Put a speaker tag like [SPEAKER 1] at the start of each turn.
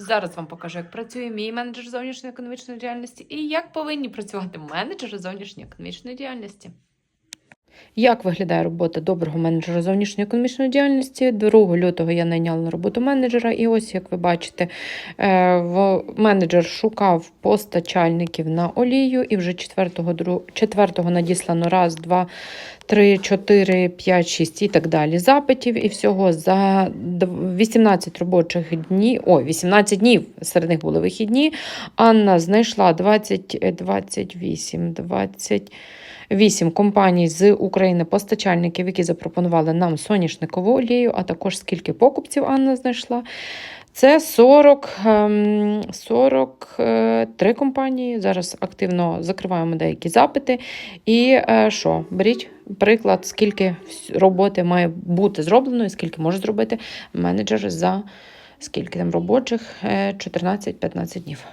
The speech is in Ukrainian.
[SPEAKER 1] Зараз вам покажу, як працює мій менеджер зовнішньої економічної діяльності і як повинні працювати менеджери зовнішньої економічної діяльності. Як виглядає робота доброго менеджера зовнішньої економічної діяльності? 2 лютого я найняла на роботу менеджера, і ось як ви бачите, е, менеджер шукав постачальників на олію, і вже 4-го, 4-го надіслано раз, два, три, чотири, п'ять, шість і так далі запитів. І всього за 18 робочих днів, ой, 18 днів, серед них були вихідні. Анна знайшла 20, е, 28, компаній з України постачальників, які запропонували нам соняшникову олію, а також скільки покупців Анна знайшла. Це 40, ем, 43 компанії. Зараз активно закриваємо деякі запити. І е, що? Беріть приклад, скільки роботи має бути зроблено, і скільки може зробити менеджер за скільки там робочих Е, 14-15 днів.